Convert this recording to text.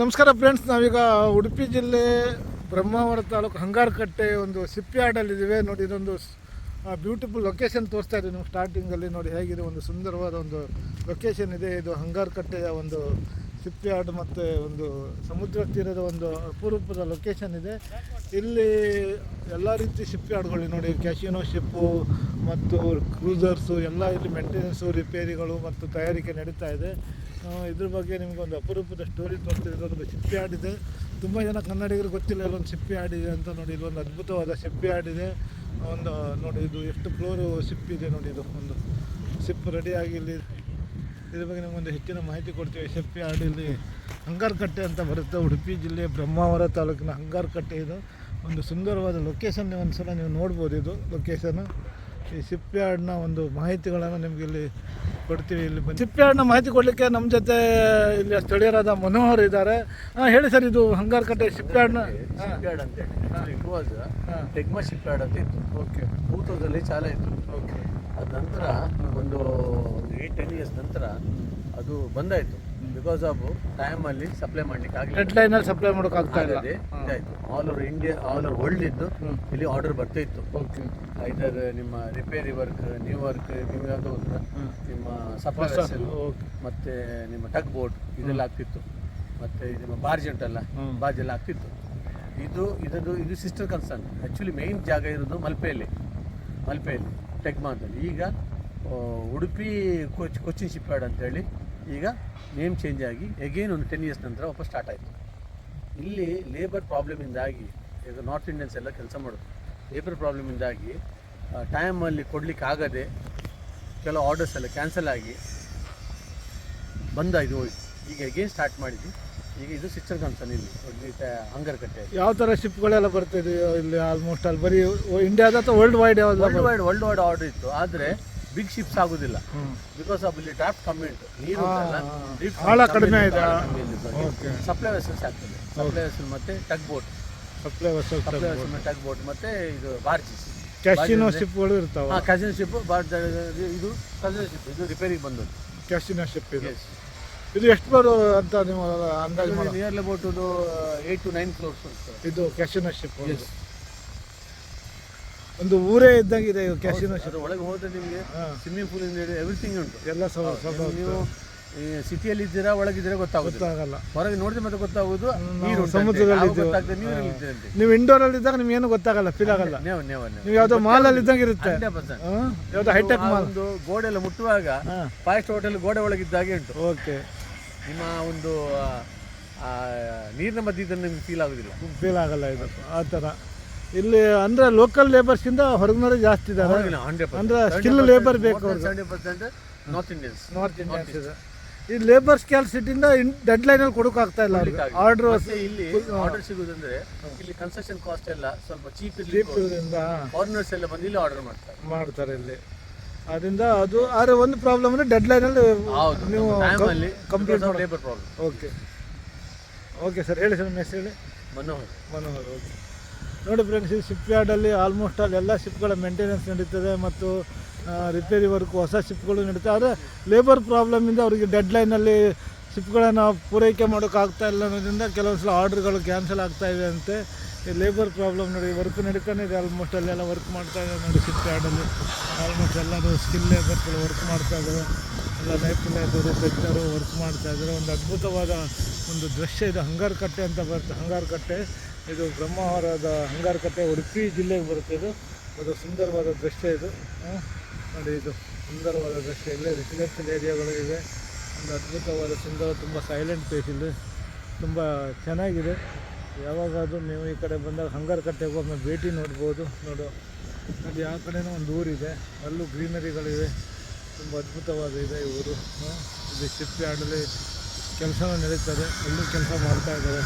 ನಮಸ್ಕಾರ ಫ್ರೆಂಡ್ಸ್ ನಾವೀಗ ಉಡುಪಿ ಜಿಲ್ಲೆ ಬ್ರಹ್ಮಾವರ ತಾಲೂಕು ಹಂಗಾರಕಟ್ಟೆ ಒಂದು ಶಿಪ್ಯಾರ್ಡಲ್ಲಿದ್ದೀವಿ ನೋಡಿ, ಇದೊಂದು ಬ್ಯೂಟಿಫುಲ್ ಲೊಕೇಶನ್ ತೋರಿಸ್ತಾ ಇದ್ದೀವಿ ನೀವು ಸ್ಟಾರ್ಟಿಂಗಲ್ಲಿ ನೋಡಿ ಹೇಗಿದೆ. ಒಂದು ಸುಂದರವಾದ ಒಂದು ಲೊಕೇಶನ್ ಇದೆ. ಇದು ಹಂಗಾರಕಟ್ಟೆಯ ಒಂದು ಶಿಪ್ಯಾರ್ಡ್ ಮತ್ತು ಒಂದು ಸಮುದ್ರ ತೀರದ ಒಂದು ಅಪರೂಪದ ಲೊಕೇಶನ್ ಇದೆ. ಇಲ್ಲಿ ಎಲ್ಲ ರೀತಿ ಶಿಪ್ಯಾರ್ಡ್ಗಳು ನೋಡಿ. ಕ್ಯಾಶಿನೋ ಶಿಪ್ಪು ಮತ್ತು ಕ್ರೂಸರ್ಸು ಎಲ್ಲ ಇಲ್ಲಿ ಮೇಂಟೆನೆನ್ಸು ರಿಪೇರಿಗಳು ಮತ್ತು ತಯಾರಿಕೆ ನಡೀತಾ ಇದೆ. ಇದ್ರ ಬಗ್ಗೆ ನಿಮ್ಗೆ ಒಂದು ಅಪರೂಪದ ಸ್ಟೋರಿ ತೋರ್ತಿದೆ ಒಂದು ಸಿಪ್ಪಿ ಆಡಿದೆ ತುಂಬ ಜನ ಕನ್ನಡಿಗರು ಗೊತ್ತಿಲ್ಲ ಇಲ್ಲೊಂದು ಸಿಪ್ಪಿ ಆಡಿದೆ ಅಂತ ನೋಡಿ ಒಂದು ಅದ್ಭುತವಾದ ಸಿಪ್ಪಿ ಆಡಿದೆ ಒಂದು, ನೋಡಿ, ಇದು ಎಷ್ಟು ಫ್ಲೋರು ಸಿಪ್ಪಿ ಇದೆ ನೋಡಿ ಇದು. ಒಂದು ಶಿಪ್ ರೆಡಿಯಾಗಿ ಇಲ್ಲಿ ಇದ್ರ ಬಗ್ಗೆ ನಿಮ್ಗೊಂದು ಹೆಚ್ಚಿನ ಮಾಹಿತಿ ಕೊಡ್ತೀವಿ. ಸಿಪ್ಪಿ ಆಡಿ ಇಲ್ಲಿ ಹಂಗಾರಕಟ್ಟೆ ಅಂತ ಬರುತ್ತೆ. ಉಡುಪಿ ಜಿಲ್ಲೆ ಬ್ರಹ್ಮಾವರ ತಾಲೂಕಿನ ಹಂಗಾರಕಟ್ಟೆ ಇದು. ಒಂದು ಸುಂದರವಾದ ಲೊಕೇಶನ್ ಒಂದು ಸಲ ನೀವು ನೋಡ್ಬೋದು ಇದು ಲೊಕೇಶನ್ ಈ ಶಿಪ್ಯಾರ್ಡ್ನ ಒಂದು ಮಾಹಿತಿಗಳನ್ನು ನಿಮಗೆ ಇಲ್ಲಿ ಕೊಡ್ತೀವಿ ಇಲ್ಲಿ ಬಂದು ಶಿಪ್ಯಾರ್ಡ್ನ ಮಾಹಿತಿ ಕೊಡಲಿಕ್ಕೆ ನಮ್ಮ ಜೊತೆ ಇಲ್ಲಿ ಸ್ಥಳೀಯರಾದ ಮನೋಹರ್ ಇದ್ದಾರೆ. ಹಾಂ ಹೇಳಿ ಸರ್ ಇದು ಹಂಗಾರಕಟ್ಟೆ ಶಿಪ್ಯಾರ್ಡ್ನ ಶಿಪ್ಯಾರ್ಡ್ ಅಂತೇಳಿ ಇಟ್ ವಾಸ್ ಟೆಗ್ಮಾ ಶಿಪ್ಯಾರ್ಡ್ ಅಂತ ಇತ್ತು. ಓಕೆ. ಭೂತದಲ್ಲಿ ಚಾಲ ಇತ್ತು. ಓಕೆ. ಅದ ನಂತರ ಒಂದು ಏಯ್ಟ್ ಟೆನ್ ಇಯರ್ಸ್ ನಂತರ ಅದು ಬಂದಾಯಿತು. ಬಿಕಾಸ್ ಆಫ್ ಟೈಮಲ್ಲಿ ಸಪ್ಲೈ ಮಾಡ್ಲಿಕ್ಕೆ ರೆಡ್ ಲೈನ್ ಅಲ್ಲಿ ಸಪ್ಲೈ ಮಾಡೋಕ್ಕಾಗ್ತಾ ಇಲ್ಲ. ಇದೆ ಇದಾಯಿತು all over India all over world ಇದ್ದು ಇಲ್ಲಿ ಆರ್ಡರ್ ಬರ್ತಾ ಇತ್ತು. ಓಕೆ ಐದರ್ ನಿಮ್ಮ ರಿಪೇರಿ ವರ್ಕ್ ನ್ಯೂ ವರ್ಕ್ ನಿಮ್ಗೆ ಯಾವ್ದು ಒಂದು ನಿಮ್ಮ ಸಪ್ಲೈ ಮತ್ತೆ ನಿಮ್ಮ ಟಗ್ ಬೋಟ್ ಇದೆಲ್ಲ ಆಗ್ತಿತ್ತು. ಮತ್ತೆ ನಿಮ್ಮ ಬಾರ್ಜ್ ಉಂಟಲ್ಲ. ಬಾರ್ಜ್ ಎಲ್ಲ ಆಗ್ತಿತ್ತು. ಇದು ಇದದು ಇದು ಸಿಸ್ಟರ್ ಕನ್ಸರ್ನ್ ಆ್ಯಕ್ಚುಲಿ ಮೇಯ್ನ್ ಜಾಗ ಇರೋದು ಮಲ್ಪೆಯಲ್ಲಿ. ಮಲ್ಪೆಯಲ್ಲಿ ಟೆಗ್ಮಾ ಅಂತೇಳಿ ಈಗ ಉಡುಪಿ ಕೊಚ್ ಕೊಚ್ಚಿನ್ ಶಿಪ್ಯಾರ್ಡ್ ಅಂತೇಳಿ ಈಗ ನೇಮ್ ಚೇಂಜ್ ಆಗಿ ಎಗೇನ್ ಒಂದು ಟೆನ್ ಇಯರ್ಸ್ ನಂತರ ವಾಪಸ್ ಸ್ಟಾರ್ಟ್ ಆಯಿತು. ಇಲ್ಲಿ ಲೇಬರ್ ಪ್ರಾಬ್ಲಮಿಂದಾಗಿ ಈಗ ನಾರ್ತ್ ಇಂಡಿಯನ್ಸ್ ಎಲ್ಲ ಕೆಲಸ ಮಾಡೋದು. ಲೇಬರ್ ಪ್ರಾಬ್ಲಮಿಂದಾಗಿ ಟೈಮಲ್ಲಿ ಕೊಡಲಿಕ್ಕೆ ಆಗದೆ ಕೆಲವು ಆರ್ಡರ್ಸ್ ಎಲ್ಲ ಕ್ಯಾನ್ಸಲ್ ಆಗಿ ಬಂದ ಇದು ಹೋಯ್ತು. ಈಗ ಎಗೇನ್ ಸ್ಟಾರ್ಟ್ ಮಾಡಿದ್ವಿ. ಈಗ ಇದು ಸಿಸ್ಟರ್ ಕನ್ಸರ್ನ್ ಇಲ್ಲಿ ಹಂಗರ್ ಕಟ್ಟೆ ಹಂಗರಕಟ್ಟೆ ಯಾವ ಥರ ಶಿಪ್ಗಳೆಲ್ಲ ಬರ್ತಿದೆ ಇಲ್ಲಿ ಆಲ್ಮೋಸ್ಟ್ ಅಲ್ಲಿ ಬರೀ ಇಂಡಿಯಾದ ಅಥವಾ world wide world wide world wide order ಇತ್ತು. ಆದರೆ ಬಿಗ್ ಶಿಪ್ಸ್ ಆಗೋದಿಲ್ಲ. ಬಿಕಾಸ್ ಆಫ್ ಇಲ್ಲಿ ಡ್ರಾಫ್ಟ್ ಕಮ್ಮಿ ಉಂಟು ನೀರು ಕಡಿಮೆ ಇದೆ. ಸಪ್ಲೈ ವೆಸಲ್ಸ್ ಆಗ್ತದೆ. ಸಪ್ಲೈ ವೆಸಲ್ ಮತ್ತೆ tug boat supply vessel supply vessel tug boat ಮತ್ತೆ ಇದು ಬಾರ್ಜಿಸ್ ಕ್ಯಾಶಿನೋ ಶಿಪ್ಗಳು ಇರ್ತಾವೆ. ಹಾಂ ಕ್ಯಾಸಿನೋ ಶಿಪ್ ಬಾರ್ ಇದು ಕ್ಯಾಸಿನೋ ಶಿಪ್ ಇದು ರಿಪೇರಿಗೆ ಬಂದದ್ದು. ಕ್ಯಾಶಿನೋ ಶಿಪ್ ಇದು. ಇದು ಎಷ್ಟು ಬರು ಅಂತ ನೀವು ಅಂದಾಜು ನಿಯರ್ಲಿ ಅಬೌಟ್ ಇದು ಏಯ್ಟ್ ಟು ನೈನ್ ಫ್ಲೋರ್ಸ್ ಉಂಟು. ಇದು ಕ್ಯಾಶಿನೋ ಶಿಪ್ Yes. ಒಂದು ಊರೇ ಇದ್ದಂಗಿದೆ ಇದೆ ಕ್ಯಾಶಿನೋ ಶಿಪ್ ಅದ್ರ ಒಳಗೆ ಹೋದ್ರೆ ನಿಮಗೆ ಸ್ವಿಮ್ಮಿಂಗ್ ಪೂಲ್ ಇಂದ ಎವ್ರಿಥಿಂಗ್ ಉಂಟು. ಎಲ್ಲ ಸೌ ಸೌ ನೀವು ಸಿಟಿಯಲ್ಲಿ ಇದ್ದೀರಾ ಒಳಗಿದ್ದೀರಾ ಗೊತ್ತಾಗೋದಿಲ್ಲ. ಗೊತ್ತಾಗಲ್ಲ. ಹೊರಗೆ ನೋಡಿದ್ರೆ ಮತ್ತೆ ಗೊತ್ತಾಗೋದು ನೀರು ಸಮುದ್ರದಲ್ಲಿ ಇದ್ದೀವಿ. ಗೊತ್ತಾಗ್ತದೆ ನೀರಲ್ಲಿ ಇದ್ದೀರಂತೆ ನೀವು ಇಂಡೋರಲ್ಲಿ ಇದ್ದಾಗ ನಿಮ್ಗೆ ಏನು ಗೊತ್ತಾಗಲ್ಲ ಫೀಲ್ ಆಗಲ್ಲ. ನೀವು ನೇವ ನೀವು ಯಾವುದೋ ಮಾಲಲ್ಲಿ ಇದ್ದಂಗೆ ಇರುತ್ತೆ. ಹಂಡ್ರೆಡ್ ಪರ್ಸೆಂಟ್ ಹಾಂ ಯಾವುದೋ ಹೈಟೆಕ್ ಮಾಲ್ ಒಂದು ಗೋಡೆ ಎಲ್ಲ ಮುಟ್ಟುವಾಗ ಫಾಸ್ಟ್ ಹೋಟೆಲ್ ಗೋಡೆ ಒಳಗಿದ್ದಾಗೆ ಉಂಟು. ಓಕೆ. ನಿಮ್ಮ ಒಂದು ಆ, ಆ, ನೀರಿನ ಮಧ್ಯದಲ್ಲಿ ನಿಮ್ಗೆ ಫೀಲ್ ಆಗೋದಿಲ್ಲ. ಫೀಲ್ ಆಗಲ್ಲ ಇದು. ಆ ಥರ. ಇಲ್ಲಿ ಅಂದ್ರೆ ಲೋಕಲ್ ಲೇಬರ್ಸ್ಗಿಂತ ಹೊರಗಿನವರೇ ಜಾಸ್ತಿ ಇದ್ದಾರೆ ಅಂದ್ರೆ ಸ್ಕಿಲ್ ಲೇಬರ್ ಬೇಕು ನಾರ್ತ್ ಇಂಡಿಯನ್ಸ್ ನಾರ್ತ್ ಇಂಡಿಯನ್ಸ್ ಇದೆ. ಈ ಲೇಬರ್ಸ್ ಕ್ಯಾಲ್ಸಿಟಿಂದ ಡೆಡ್ ಲೈನಲ್ಲಿ ಕೊಡೋಕ್ಕಾಗ್ತಾ ಇಲ್ಲ ಆರ್ಡರ್ ಇಲ್ಲಿ ಆರ್ಡರ್ ಸಿಗುದಂದ್ರೆ ಇಲ್ಲಿ ಕನ್ಸ್ಟ್ರಕ್ಷನ್ ಕಾಸ್ಟ್ ಎಲ್ಲ ಸ್ವಲ್ಪ ಚೀಪ್ ಇರೋದ್ರಿಂದ ಫಾರಿನರ್ಸ್ ಎಲ್ಲ ಬಂದು ಇಲ್ಲಿ ಆರ್ಡರ್ ಮಾಡ್ತಾರೆ. ಮಾಡ್ತಾರೆ ಇಲ್ಲಿ. ಅದರಿಂದ ಅದು ಆದರೆ ಒಂದು ಪ್ರಾಬ್ಲಮ್ ಅಂದರೆ ಡೆಡ್ ಲೈನ್ ಅಲ್ಲಿ ನೀವು ಕಂಪ್ಲೀಟ್ ಮಾಡಿ labour problem okay okay sir ಹೇಳಿ ಸರ್ ಮೆಸ್ ಹೇಳಿ. ಮನೋಹರ್. ಮನೋಹರ್ ಓಕೆ ನೋಡಿ ಫ್ರೆಂಡ್ಸ್ ಈ ಶಿಪ್ ಯಾರ್ಡಲ್ಲಿ ಆಲ್ಮೋಸ್ಟ್ ಆಲ್ ಎಲ್ಲ ಶಿಪ್ಗಳ ಮೇಂಟೆನೆನ್ಸ್ ನಡೀತದೆ ಮತ್ತು ರಿಪೇರಿ ವರ್ಕ್ ಹೊಸ ಶಿಪ್ಗಳು ನಡೀತದೆ. ಆದರೆ ಲೇಬರ್ ಪ್ರಾಬ್ಲಮಿಂದ ಅವರಿಗೆ ಡೆಡ್ ಲೈನಲ್ಲಿ ಶಿಪ್ಗಳನ್ನು ಪೂರೈಕೆ ಮಾಡೋಕ್ಕಾಗ್ತಾ ಇಲ್ಲ ಅನ್ನೋದ್ರಿಂದ ಕೆಲವೊಂದು ಸಲ ಆರ್ಡ್ರ್ಗಳು ಕ್ಯಾನ್ಸಲ್ ಆಗ್ತಾ ಇದೆ ಅಂತೆ. ಈ ಲೇಬರ್ ಪ್ರಾಬ್ಲಮ್ ನೋಡಿ ವರ್ಕ್ ನಡೀತಾನೆ ಇದೆ. ಆಲ್ಮೋಸ್ಟ್ ಅಲ್ಲೆಲ್ಲ ವರ್ಕ್ ಮಾಡ್ತಾ ಇದೆ ನೋಡಿ ಶಿಪ್ ಯಾರ್ಡಲ್ಲಿ ಆಲ್ಮೋಸ್ಟ್ ಎಲ್ಲರೂ ಸ್ಕಿಲ್ ಲೇಬರ್ಗಳು ವರ್ಕ್ ಮಾಡ್ತಾ ಇದ್ದಾರೆ. ಎಲ್ಲ ನೈಪುಣ್ಯದವರು ಬೆಟ್ಟರು ವರ್ಕ್ ಮಾಡ್ತಾ ಇದ್ದಾರೆ. ಒಂದು ಅದ್ಭುತವಾದ ಒಂದು ದೃಶ್ಯ ಇದು. ಹಂಗಾರಕಟ್ಟೆ ಅಂತ ಬರುತ್ತೆ. ಹಂಗಾರಕಟ್ಟೆ ಇದು ಬ್ರಹ್ಮಾವರದ ಹಂಗಾರಕಟ್ಟೆ ಉಡುಪಿ ಜಿಲ್ಲೆಗೆ ಬರುತ್ತೆ ಇದು. ಅದು ಸುಂದರವಾದ ದೃಶ್ಯ ಇದು. ನೋಡಿ ಇದು ಸುಂದರವಾದ ದೃಶ್ಯ. ಇಲ್ಲಿ ರೆಸಿಡೆನ್ಷಿಯಲ್ ಏರಿಯಾಗಳು ಇವೆ. ಒಂದು ಅದ್ಭುತವಾದ ಸುಂದರ, ತುಂಬ ಸೈಲೆಂಟ್ ಪ್ಲೇಸ್ ಇಲ್ಲಿ. ತುಂಬ ಚೆನ್ನಾಗಿದೆ. ಯಾವಾಗಾದರೂ ನೀವು ಈ ಕಡೆ ಬಂದಾಗ ಹಂಗಾರಕಟ್ಟೆಗೆ ಒಮ್ಮೆ ಭೇಟಿ ನೋಡ್ಬೋದು. ನೋಡು. ಅಲ್ಲಿ ಆ ಕಡೆನೂ ಒಂದು ಊರಿದೆ. ಅಲ್ಲೂ ಗ್ರೀನರಿಗಳಿವೆ ತುಂಬ ಅದ್ಭುತವಾದ ಇದೆ ಈ ಊರು. ಇಲ್ಲಿ ಇದು ಶಿಪ್ ಯಾರ್ಡಲ್ಲಿ ಕೆಲಸನೂ ನಡೀತದೆ. ಅಲ್ಲೂ ಕೆಲಸ ಮಾಡ್ತಾ ಇದ್ದಾರೆ.